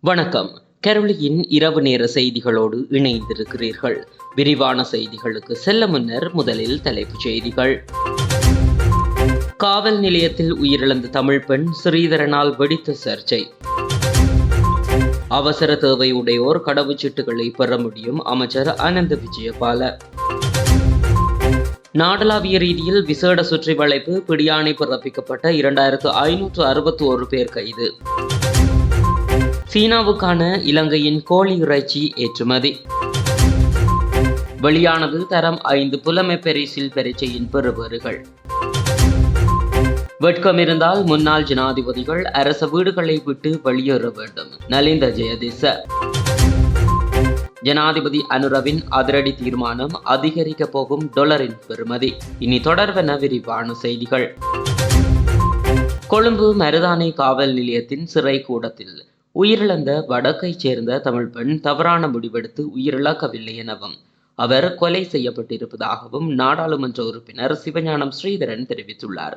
வணக்கம். கரோலியின் இரவு நேர செய்திகளோடு இணைந்திருக்கிறீர்கள். விரிவான செய்திகளுக்கு செல்ல முன்னர் முதலில் தலைப்புச் செய்திகள். காவல் நிலையத்தில் உயிரிழந்த தமிழ் பெண் ஸ்ரீதரனால் வெடித்த சர்ச்சை. அவசர தேவை உடையோர் கடவுச்சீட்டுகளை பெற முடியும் அமைச்சர் அனந்த விஜயபால. நாடளாவிய ரீதியில் விசேட சுற்றி வளைப்பு பிடியாணை பிறப்பிக்கப்பட்ட இரண்டாயிரத்து ஐநூற்று அறுபத்தி ஒரு பேர் கைது. சீனாவுக்கான இலங்கையின் கோழி இறைச்சி ஏற்றுமதி. வெளியானது தரம் ஐந்து புலமை பெரிசில் பரீட்சையின் பெறுபேறுகள் வெட்கம் இருந்தால் முன்னாள் ஜனாதிபதிகள் அரச வீடுகளை விட்டு வெளியேற வேண்டும். நலிந்த ஜெயதிச. ஜனாதிபதி அனுரவின் அதிரடி தீர்மானம் அதிகரிக்க போகும் டொலரின் பெறுமதி. இனி தொடர்வென விரிவான செய்திகள். கொழும்பு மருதானை காவல் நிலையத்தின் சிறை கூடத்தில் உயிரிழந்த வடக்கைச் சேர்ந்த தமிழ் பெண் தவறான முடிவெடுத்து உயிரிழக்கவில்லை எனவும் அவர் கொலை செய்யப்பட்டிருப்பதாகவும் நாடாளுமன்ற உறுப்பினர் சிவஞானம் ஸ்ரீதரன் தெரிவித்துள்ளார்.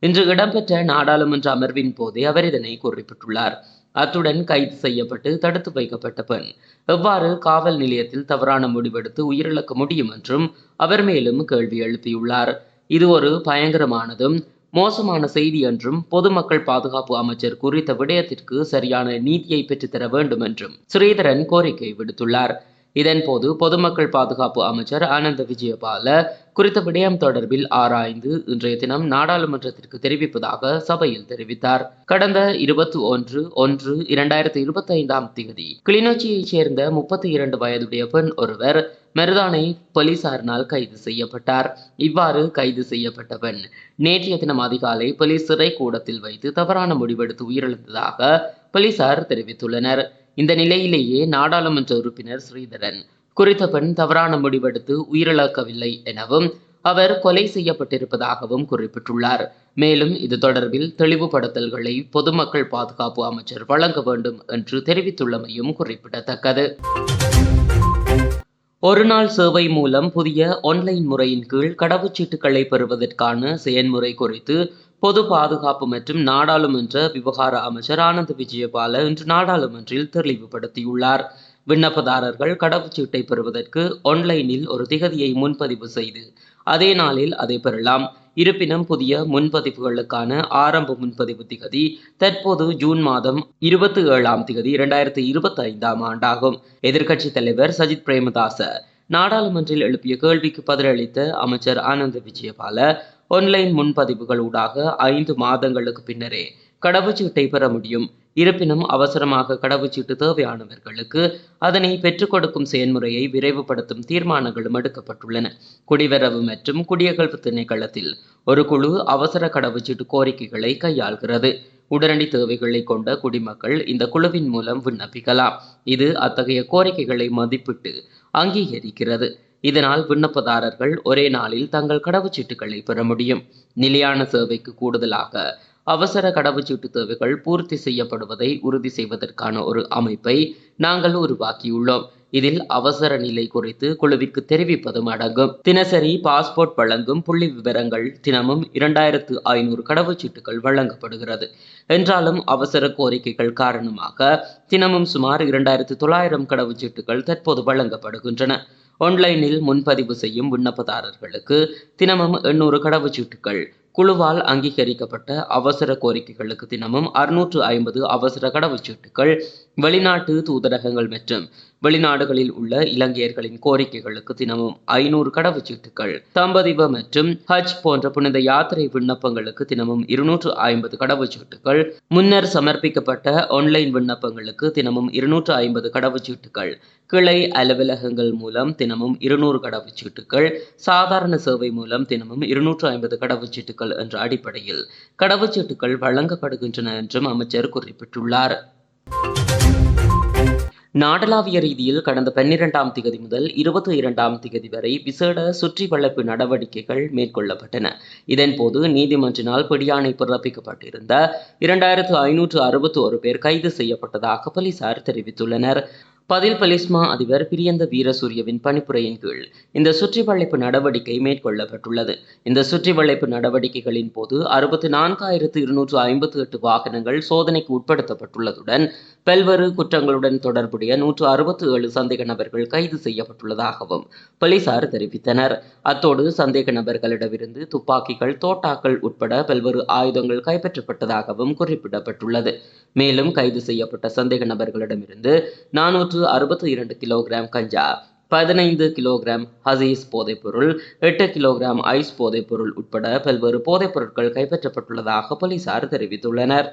இன்று இடம்பெற்ற நாடாளுமன்ற அமர்வின் போதே அவர் இதனை குறிப்பிட்டுள்ளார். அத்துடன் கைது செய்யப்பட்டு தடுத்து வைக்கப்பட்ட பெண் எவ்வாறு காவல் நிலையத்தில் தவறான முடிவெடுத்து உயிரிழக்க முடியும் என்றும் அவர் மேலும் கேள்வி எழுப்பியுள்ளார். இது ஒரு பயங்கரமானதும் மோசமான செய்தி என்றும் பொதுமக்கள் பாதுகாப்பு அமைச்சர் குறித்த விடயத்திற்கு சரியான நீதியை பெற்றுத்தர வேண்டும் என்றும் ஸ்ரீதரன் கோரிக்கை விடுத்துள்ளார். இதன்போது பொதுமக்கள் பாதுகாப்பு அமைச்சர் ஆனந்த விஜயபால குறித்த விடயம் தொடர்பில் ஆராய்ந்து இன்றைய தினம் நாடாளுமன்றத்திற்கு தெரிவிப்பதாக சபையில் தெரிவித்தார். கடந்த இருபத்தி ஒன்று ஒன்று இரண்டாயிரத்தி இருபத்தி ஐந்தாம் தேதி கிளிநொச்சியைச் சேர்ந்த முப்பத்தி இரண்டு வயதுடைய பெண் ஒருவர் மெருதானை போலீசாரினால் கைது செய்யப்பட்டார். இவ்வாறு கைது செய்யப்பட்ட பெண் நேற்றைய தினம் அதிகாலை போலீஸ் சிறை கூடத்தில் வைத்து தவறான முடிவெடுத்து உயிரிழந்ததாக போலீசார் தெரிவித்துள்ளனர். இந்த நிலையிலேயே நாடாளுமன்ற உறுப்பினர் ஸ்ரீதரன் குறித்த பெண் தவறான முடிவெடுத்து உயிரிழக்கவில்லை எனவும் அவர் கொலை செய்யப்பட்டிருப்பதாகவும் குறிப்பிட்டுள்ளார். மேலும் இது தொடர்பில் தெளிவுபடுத்தல்களை பொதுமக்கள் பாதுகாப்பு அமைச்சர் வழங்க வேண்டும் என்று தெரிவித்துள்ளமையும் குறிப்பிடத்தக்கது. ஒரு நாள் சேவை மூலம் புதிய ஆன்லைன் முறையின் கீழ் கடவுச்சீட்டுகளை பெறுவதற்கான செயன்முறை குறித்து பொது பாதுகாப்பு மற்றும் நாடாளுமன்ற விவகார அமைச்சர் ஆனந்த் விஜயபால இன்று நாடாளுமன்றில் தெளிவுபடுத்தியுள்ளார். விண்ணப்பதாரர்கள் கடவுச்சீட்டை பெறுவதற்கு ஆன்லைனில் ஒரு திகதியை முன்பதிவு செய்து அதே நாளில் அதை பெறலாம். இருப்பினும் புதிய முன்பதிவுகளுக்கான ஆரம்ப முன்பதிவு திகதி தற்போது ஜூன் மாதம் இருபத்தி ஏழாம் திகதி இரண்டாயிரத்தி இருபத்தி ஐந்தாம் ஆண்டாகும். எதிர்க்கட்சித் தலைவர் சஜித் பிரேமதாச நாடாளுமன்றில் எழுப்பிய கேள்விக்கு பதிலளித்த அமைச்சர் ஆனந்த் விஜயபால ஆன்லைன் முன்பதிவுகள் ஊடாக ஐந்து மாதங்களுக்கு பின்னரே கடவுச்சீட்டை பெற முடியும். இருப்பினும் அவசரமாக கடவுச்சீட்டு தேவையானவர்களுக்கு அதனை பெற்றுக் கொடுக்கும் செயல்முறையை விரைவுபடுத்தும் தீர்மானங்களும் எடுக்கப்பட்டுள்ளன. குடிவரவு மற்றும் குடியகல்வு திணைக்களத்தில் ஒரு குழு அவசர கடவுச்சீட்டு கோரிக்கைகளை கையாள்கிறது. உடனடி தேவைகளை கொண்ட குடிமக்கள் இந்த குழுவின் மூலம் விண்ணப்பிக்கலாம். இது அத்தகைய கோரிக்கைகளை மதிப்பிட்டு அங்கீகரிக்கிறது. இதனால் விண்ணப்பதாரர்கள் ஒரே நாளில் தங்கள் கடவுச்சீட்டுகளை பெற முடியும். நிலையான சேவைக்கு கூடுதலாக அவசர கடவுச்சீட்டு தேவைகள் பூர்த்தி செய்யப்படுவதை உறுதி செய்வதற்கான ஒரு அமைப்பை நாங்கள் உருவாக்கியுள்ளோம். இதில் அவசர நிலை குறித்து குழுவிற்கு தெரிவிப்பதும் அடங்கும். தினசரி பாஸ்போர்ட் வழங்கும் புள்ளி விவரங்கள் தினமும் இரண்டாயிரத்து ஐநூறு கடவுச்சீட்டுகள் வழங்கப்படுகிறது. என்றாலும் அவசர கோரிக்கைகள் காரணமாக தினமும் சுமார் இரண்டாயிரத்து தொள்ளாயிரம் கடவுச்சீட்டுகள் தற்போது வழங்கப்படுகின்றன. ஆன்லைனில் முன்பதிவு செய்யும் விண்ணப்பதாரர்களுக்கு தினமும் எண்ணூறு கடவுச்சீட்டுகள். குழுவால் அங்கீகரிக்கப்பட்ட அவசர கோரிக்கைகளுக்கு தினமும் அறுநூற்று ஐம்பது அவசர கடவுச்சீட்டுகள். வெளிநாட்டு தூதரகங்கள் மற்றும் வெளிநாடுகளில் உள்ள இலங்கையர்களின் கோரிக்கைகளுக்கு தினமும் ஐநூறு கடவுச்சீட்டுகள் தம்பதிவ மற்றும் ஹஜ் போன்ற புனித யாத்திரை விண்ணப்பங்களுக்கு தினமும் இருநூற்று ஐம்பது கடவுச்சீட்டுகள் முன்னர் சமர்ப்பிக்கப்பட்ட ஆன்லைன் விண்ணப்பங்களுக்கு தினமும் இருநூற்று ஐம்பது கடவுச்சீட்டுகள் கிளை அலுவலகங்கள் மூலம் தினமும் இருநூறு கடவுச்சீட்டுகள் சாதாரண சேவை மூலம் தினமும் இருநூற்று ஐம்பது கடவுச்சீட்டுகள் என்ற அடிப்படையில் கடவுச்சீட்டுகள் வழங்கப்படுகின்றன என்றும் அமைச்சர் குறிப்பிட்டுள்ளார். நாடளாவிய ரீதியில் கடந்த பன்னிரெண்டாம் திகதி முதல் இருபத்தி இரண்டாம் திகதி வரை விசேட சுற்றி வளர்ப்பு நடவடிக்கைகள் மேற்கொள்ளப்பட்டன. இதன்போது நீதிமன்றினால் பிடியாணை பிறப்பிக்கப்பட்டிருந்த இரண்டாயிரத்து ஐநூற்று அறுபத்தி ஒரு பேர் கைது செய்யப்பட்டதாக போலீசார் தெரிவித்துள்ளனர். பதில் பலிஸ்மா அதிபர் பிரியந்த வீரசூரியவின் பணிப்புரையின் கீழ் இந்த சுற்றிவளைப்பு நடவடிக்கை மேற்கொள்ளப்பட்டுள்ளது. இந்த சுற்றிவளைப்பு நடவடிக்கைகளின் போது அறுபத்தி நான்காயிரத்து இருநூற்று ஐம்பத்தி எட்டு வாகனங்கள் சோதனைக்கு உட்படுத்தப்பட்டுள்ளதுடன் பல்வேறு குற்றங்களுடன் தொடர்புடைய நூற்று அறுபத்தி ஏழு சந்தேக நபர்கள் கைது செய்யப்பட்டுள்ளதாகவும் போலீசார் தெரிவித்தனர். அத்தோடு சந்தேக நபர்களிடமிருந்து துப்பாக்கிகள் தோட்டாக்கள் உட்பட பல்வேறு ஆயுதங்கள் கைப்பற்றப்பட்டதாகவும் குறிப்பிடப்பட்டுள்ளது. மேலும் கைது செய்யப்பட்ட சந்தேக நபர்களிடமிருந்து நானூற்று அறுபத்தி இரண்டு கிலோகிராம் கஞ்சா பதினைந்து கிலோகிராம் ஹசீஸ் போதைப்பொருள் எட்டு கிலோகிராம் ஐஸ் போதைப்பொருள் உட்பட பல்வேறு போதைப்பொருட்கள் கைப்பற்றப்பட்டுள்ளதாக போலீசார் தெரிவித்துள்ளனர்.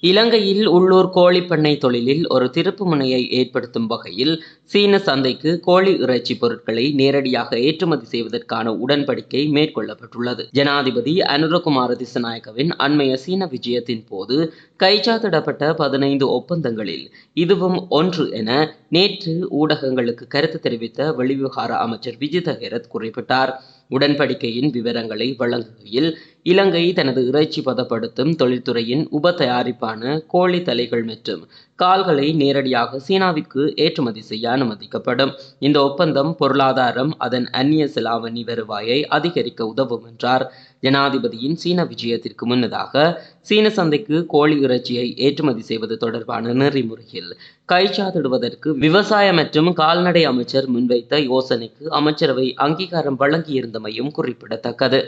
இலங்கையில் உள்ளூர் கோழிப்பண்ணை தொழிலில் ஒரு திருப்பு முனையை ஏற்படுத்தும் வகையில் சீன சந்தைக்கு கோழி இறைச்சி பொருட்களை நேரடியாக ஏற்றுமதி செய்வதற்கான உடன்படிக்கை மேற்கொள்ளப்பட்டுள்ளது. ஜனாதிபதி அனுரகுமார திசநாயகவின் அண்மைய சீன விஜயத்தின் போது கைச்சாத்திடப்பட்ட பதினைந்து ஒப்பந்தங்களில் இதுவும் ஒன்று என நேற்று ஊடகங்களுக்கு கருத்து தெரிவித்த வெளிவிவகார அமைச்சர் விஜித ஹெரத் குறிப்பிட்டார். உடன்படிக்கையின் விவரங்களை வழங்குகையில் இலங்கை தனது இறைச்சி பதப்படுத்தும் தொழில்துறையின் உப தயாரிப்பான கோழி தலைகள் மற்றும் கால்களை நேரடியாக சீனாவிற்கு ஏற்றுமதி செய்ய அனுமதிக்கப்படும். இந்த ஒப்பந்தம் பொருளாதாரம் அதன் அந்நிய செலாவணி வருவாயை அதிகரிக்க உதவும் என்றார். ஜனாதிபதியின் சீன விஜயத்திற்கு முன்னதாக சீன சந்தைக்கு கோழி இறைச்சியை ஏற்றுமதி செய்வது தொடர்பான நெறிமுறையில் கைச்சாதிடுவதற்கு விவசாய மற்றும் கால்நடை அமைச்சர் முன்வைத்த யோசனைக்கு அமைச்சரவை அங்கீகாரம் வழங்கியிருந்தமையும் குறிப்பிடத்தக்கது.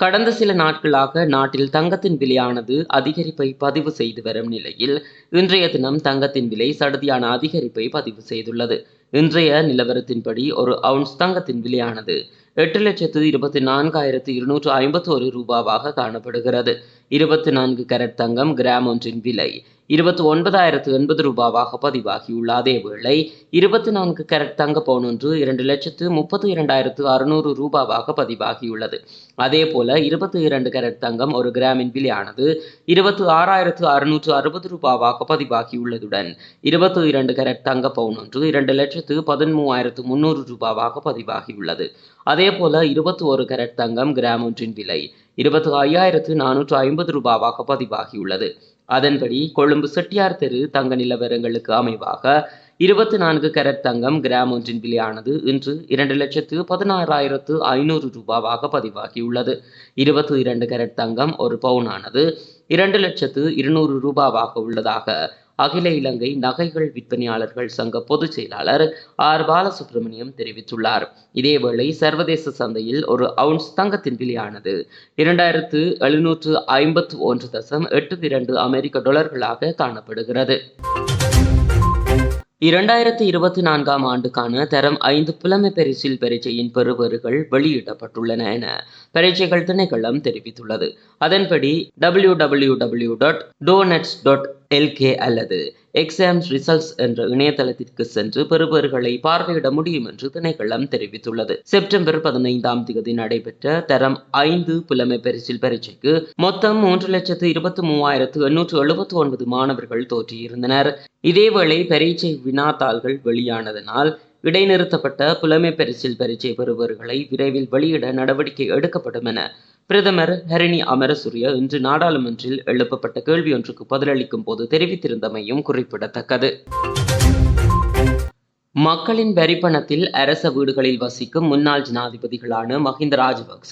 கடந்த சில நாட்களாக நாட்டில் தங்கத்தின் விலையானது அதிகரிப்பை பதிவு செய்து வரும் நிலையில் இன்றைய தினம் தங்கத்தின் விலை சடுதியான அதிகரிப்பை பதிவு செய்துள்ளது. இன்றைய நிலவரத்தின்படி ஒரு அவுன்ஸ் தங்கத்தின் விலையானது எட்டு லட்சத்து இருபத்தி நான்காயிரத்து இருநூற்று ஐம்பத்தோரு ரூபாவாக காணப்படுகிறது. இருபத்தி நான்கு கரட் தங்கம் கிராம் ஒன்றின் விலை இருபத்தி ஒன்பதாயிரத்து எண்பது ரூபாவாக பதிவாகியுள்ள அதே வேளை இருபத்தி நான்கு கரட் தங்க பவுன் ஒன்று இரண்டு லட்சத்து முப்பத்தி இரண்டாயிரத்து அறுநூறு ரூபாவாக பதிவாகியுள்ளது. அதே போல இருபத்தி இரண்டு கரட் தங்கம் ஒரு கிராமின் விலையானது இருபத்தி ஆறாயிரத்து அறுநூற்று அறுபது ரூபாவாக பதிவாகியுள்ளதுடன் இருபத்தி இரண்டு கரட் தங்க பவுன் ஒன்று இரண்டு லட்சத்து பதிமூவாயிரத்து முன்னூறு ரூபாவாக பதிவாகியுள்ளது. அதே போல இருபத்தி ஒரு கேரட் தங்கம் கிராம் ஒன்றின் விலை இருபத்தி ஐயாயிரத்து நானூற்று ஐம்பது ரூபாவாக பதிவாகியுள்ளது. அதன்படி கொழும்பு செட்டியார் தெரு தங்க நிலவரங்களுக்கு அமைவாக இருபத்தி நான்கு கரட் தங்கம் கிராம் ஒன்றின் விலையானது இன்று இரண்டு லட்சத்து பதினாறாயிரத்து ஐநூறு ரூபாவாக பதிவாகியுள்ளது. இருபத்தி இரண்டு கரட் தங்கம் ஒரு பவுனானது இரண்டு லட்சத்து இருநூறு ரூபாவாக உள்ளதாக அகில இலங்கை நகைகள் விற்பனையாளர்கள் சங்க பொதுச் செயலாளர் ஆர். பாலசுப்ரமணியம் தெரிவித்துள்ளார். இதேவேளை சர்வதேச சந்தையில் ஒரு அவுன்ஸ் தங்கத்தின் விலையானது இரண்டாயிரத்து எழுநூற்று ஐம்பத்து ஒன்று தசம் எட்டு இரண்டு அமெரிக்க டாலர்களாக காணப்படுகிறது. இரண்டாயிரத்தி இருபத்தி நான்காம் ஆண்டுக்கான தரம் ஐந்து புலமை பரிசில் பரீட்சையின் பெறுபேறுகள் வெளியிடப்பட்டுள்ளன என பரீட்சைகள் திணைக்களம் தெரிவித்துள்ளது. அதன்படி W W W dot doenets dot LK அல்லது எக்ஸாம்ஸ் ரிசல்ட்ஸ் என்ற இணையதளத்திற்கு சென்று பெறுபவர்களை பார்வையிட முடியும் என்று திணைக்களம் தெரிவித்துள்ளது. செப்டம்பர் பதினைந்தாம் தேதி நடைபெற்ற தரம் ஐந்து புலமை பரிசில் பரீட்சைக்கு மொத்தம் மூன்று லட்சத்து இருபத்தி மூவாயிரத்து எண்ணூற்று எழுபத்தி ஒன்பது மாணவர்கள் தோற்றியிருந்தனர். இதேவேளை பரீட்சை வினாத்தாள்கள் வெளியானதனால் இடைநிறுத்தப்பட்ட புலமை பரிசில் பரீட்சை பெறுபவர்களை விரைவில் வெளியிட நடவடிக்கை எடுக்கப்படும் என பிரதமர் ஹரிணி அமரசூரிய இன்று நாடாளுமன்றில் எழுப்பப்பட்ட கேள்வி ஒன்றுக்கு பதிலளிக்கும் போது தெரிவித்திருந்தமையும் குறிப்பிடத்தக்கது. மக்களின் வரிப்பணத்தில் அரச வீடுகளில் வசிக்கும் முன்னாள் ஜனாதிபதிகளான மஹிந்த ராஜபக்ச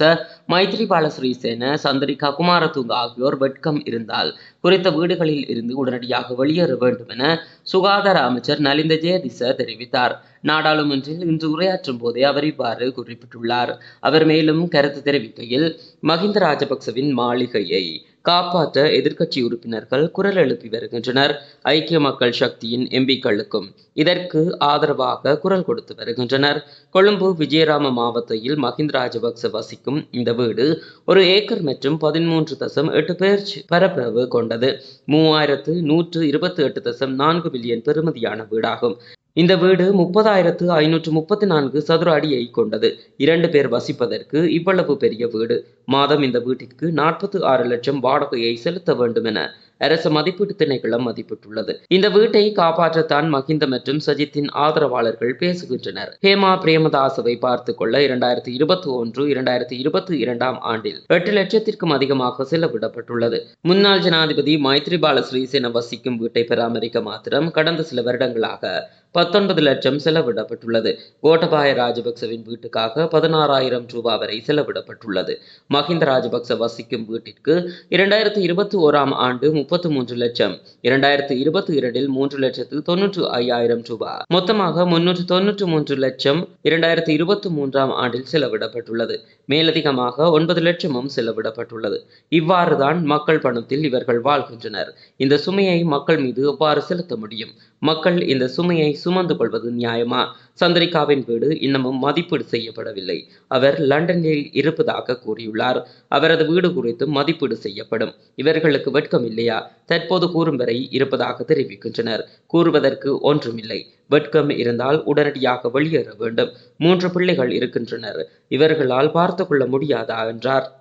மைத்ரிபால சிறிசேன சந்திரிகா குமாரதுங்க ஆகியோர் வெட்கம் இருந்தால் குறித்த வீடுகளில் இருந்து உடனடியாக வெளியேற வேண்டும் என சுகாதார அமைச்சர் நலிந்த ஜெயதிச தெரிவித்தார். நாடாளுமன்றில் இன்று உரையாற்றும் போதே அவர் இவ்வாறு குறிப்பிட்டுள்ளார். அவர் மேலும் கருத்து தெரிவிக்கையில் மஹிந்த ராஜபக்சவின் மாளிகையை காப்பாற்ற எதிர்க்கட்சி உறுப்பினர்கள் குரல் எழுப்பி வருகின்றனர். ஐக்கிய மக்கள் சக்தியின் எம்பிக்களுக்கும் இதற்கு ஆதரவாக குரல் கொடுத்து வருகின்றனர். கொழும்பு விஜயராம மாவட்டத்தில் மஹிந்த ராஜபக்ச வசிக்கும் இந்த வீடு ஒரு ஏக்கர் மற்றும் பதிமூன்று தசம் எட்டு பேர் பரப்பளவு கொண்டது. மூவாயிரத்து நூற்று இருபத்தி எட்டு தசம் நான்கு பில்லியன் பெறுமதியான வீடாகும். இந்த வீடு முப்பதாயிரத்து ஐநூற்று முப்பத்தி நான்கு சதுர அடியை கொண்டது. இரண்டு பேர் வசிப்பதற்கு இவ்வளவு பெரிய வீடு. மாதம் இந்த வீட்டிற்கு நாற்பத்தி ஆறு லட்சம் வாடகையை செலுத்த வேண்டும் என அரசு மதிப்பீட்டு திணைக்களம் மதிப்பிட்டுள்ளது. இந்த வீட்டை காப்பாற்றத்தான் மஹிந்த மற்றும் சஜித்தின் ஆதரவாளர்கள் பேசுகின்றனர். ஹேமா பிரேமதாசவை பார்த்துக் கொள்ள இரண்டாயிரத்தி இருபத்தி ஒன்று இரண்டாயிரத்தி இருபத்தி இரண்டாம் ஆண்டில் எட்டு லட்சத்திற்கும் அதிகமாக செலவிடப்பட்டுள்ளது. முன்னாள் ஜனாதிபதி மைத்ரிபால ஸ்ரீசேன வசிக்கும் வீட்டை பராமரிக்க மாத்திரம் கடந்த சில வருடங்களாக பத்தொன்பது லட்சம் செலவிடப்பட்டுள்ளது. கோட்டபாய ராஜபக்சவின் வீட்டுக்காக பதினாறாயிரம் ரூபாய் வரை செலவிடப்பட்டுள்ளது. மஹிந்த ராஜபக்ச வசிக்கும் வீட்டிற்கு இரண்டாயிரத்தி இருபத்தி ஓராம் ஆண்டு முப்பத்தி மூன்று லட்சம் இரண்டாயிரத்தி இருபத்தி இரண்டில் மூன்று லட்சத்து தொன்னூற்று ஐயாயிரம் ரூபாய் மொத்தமாக முன்னூற்று தொன்னூற்று மூன்று லட்சம் இரண்டாயிரத்தி இருபத்தி மூன்றாம் ஆண்டில் செலவிடப்பட்டுள்ளது. மேலதிகமாக ஒன்பது லட்சமும் செலவிடப்பட்டுள்ளது. இவ்வாறுதான் மக்கள் பணத்தில் இவர்கள் வாழ்கின்றனர். இந்த சுமையை மக்கள் மீது எவ்வாறு செலுத்த முடியும்? மக்கள் இந்த சுமையை சுமந்து கொள்வது நியாயமா? சந்திரிகாவின் வீடு இன்னமும் மதிப்பீடு செய்யப்படவில்லை. அவர் லண்டனில் இருப்பதாக கூறியுள்ளார். அவரது வீடு குறித்து மதிப்பீடு செய்யப்படும். இவர்களுக்கு வெட்கம் இல்லையா? தற்போது கூறும் வரை இருப்பதாக தெரிவிக்கின்றனர். கூறுவதற்கு ஒன்றுமில்லை. வெட்கம் இருந்தால் உடனடியாக வெளியேற வேண்டும். மூன்று பிள்ளைகள் இருக்கின்றனர். இவர்களால் பார்த்து கொள்ள முடியாதா? என்றார்.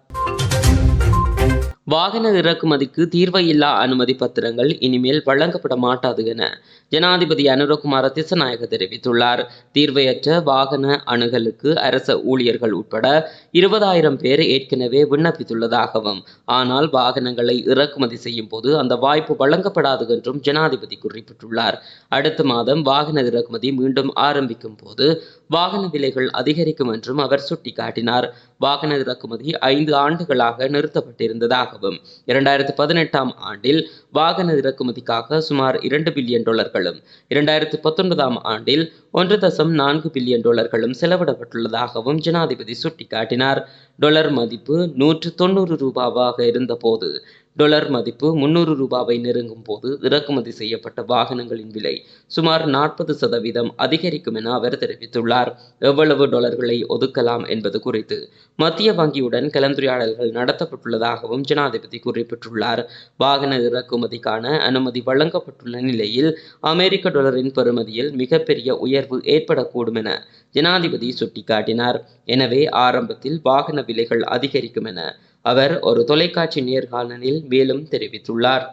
வாகன இறக்குமதிக்கு தீர்வையில்லா அனுமதி பத்திரங்கள் இனிமேல் வழங்கப்பட மாட்டாது என ஜனாதிபதி அனுரகுமார திசநாயக தெரிவித்துள்ளார். தீர்வையற்ற வாகன அணுகலுக்கு அரச ஊழியர்கள் உட்பட இருபதாயிரம் பேர் ஏற்கனவே விண்ணப்பித்துள்ளதாகவும் ஆனால் வாகனங்களை இறக்குமதி செய்யும் போது அந்த வாய்ப்பு வழங்கப்படாது என்றும் ஜனாதிபதி குறிப்பிட்டுள்ளார். அடுத்த மாதம் வாகன இறக்குமதி மீண்டும் ஆரம்பிக்கும் போது வாகன விலைகள் அதிகரிக்கும் என்றும் அவர் சுட்டிக்காட்டினார். வாகன இறக்குமதி ஐந்து ஆண்டுகளாக நிறுத்தப்பட்டிருந்ததாகவும் இரண்டாயிரத்தி பதினெட்டாம் ஆண்டில் வாகன இறக்குமதிக்காக சுமார் இரண்டு பில்லியன் டாலர்களும் இரண்டாயிரத்தி பத்தொன்பதாம் ஆண்டில் ஒன்று தசம் நான்கு பில்லியன் டாலர்களும் செலவிடப்பட்டுள்ளதாகவும் ஜனாதிபதி சுட்டிக்காட்டினார். டொலர் மதிப்பு நூற்று தொண்ணூறு ரூபாவாக இருந்தபோது டொலர் மதிப்பு முன்னூறு ரூபாவை நெருங்கும் போது இறக்குமதி செய்யப்பட்ட வாகனங்களின் விலை சுமார் நாற்பது சதவீதம் அதிகரிக்கும் என அவர் தெரிவித்துள்ளார். எவ்வளவு டாலர்களை ஒதுக்கலாம் என்பது குறித்து மத்திய வங்கியுடன் கலந்துரையாடல்கள் நடத்தப்பட்டுள்ளதாகவும் ஜனாதிபதி குறிப்பிட்டுள்ளார். வாகன இறக்குமதிக்கான அனுமதி வழங்கப்பட்டுள்ள நிலையில் அமெரிக்க டாலரின் பெறுமதியில் மிகப்பெரிய உயர் உயர்வு ஏற்படக்கூடும் என ஜனாதிபதி சுட்டிக்காட்டினார். எனவே ஆரம்பத்தில் வாகன விலைகள் அதிகரிக்கும் என அவர் ஒரு தொலைக்காட்சி நேர்காணலில் மேலும் தெரிவித்துள்ளார்.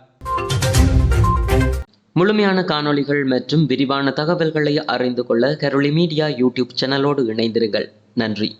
முழுமையான காணொளிகள் மற்றும் விரிவான தகவல்களை அறிந்து கொள்ள கரோலி மீடியா யூடியூப் சேனலோடு இணைந்திருங்கள். நன்றி.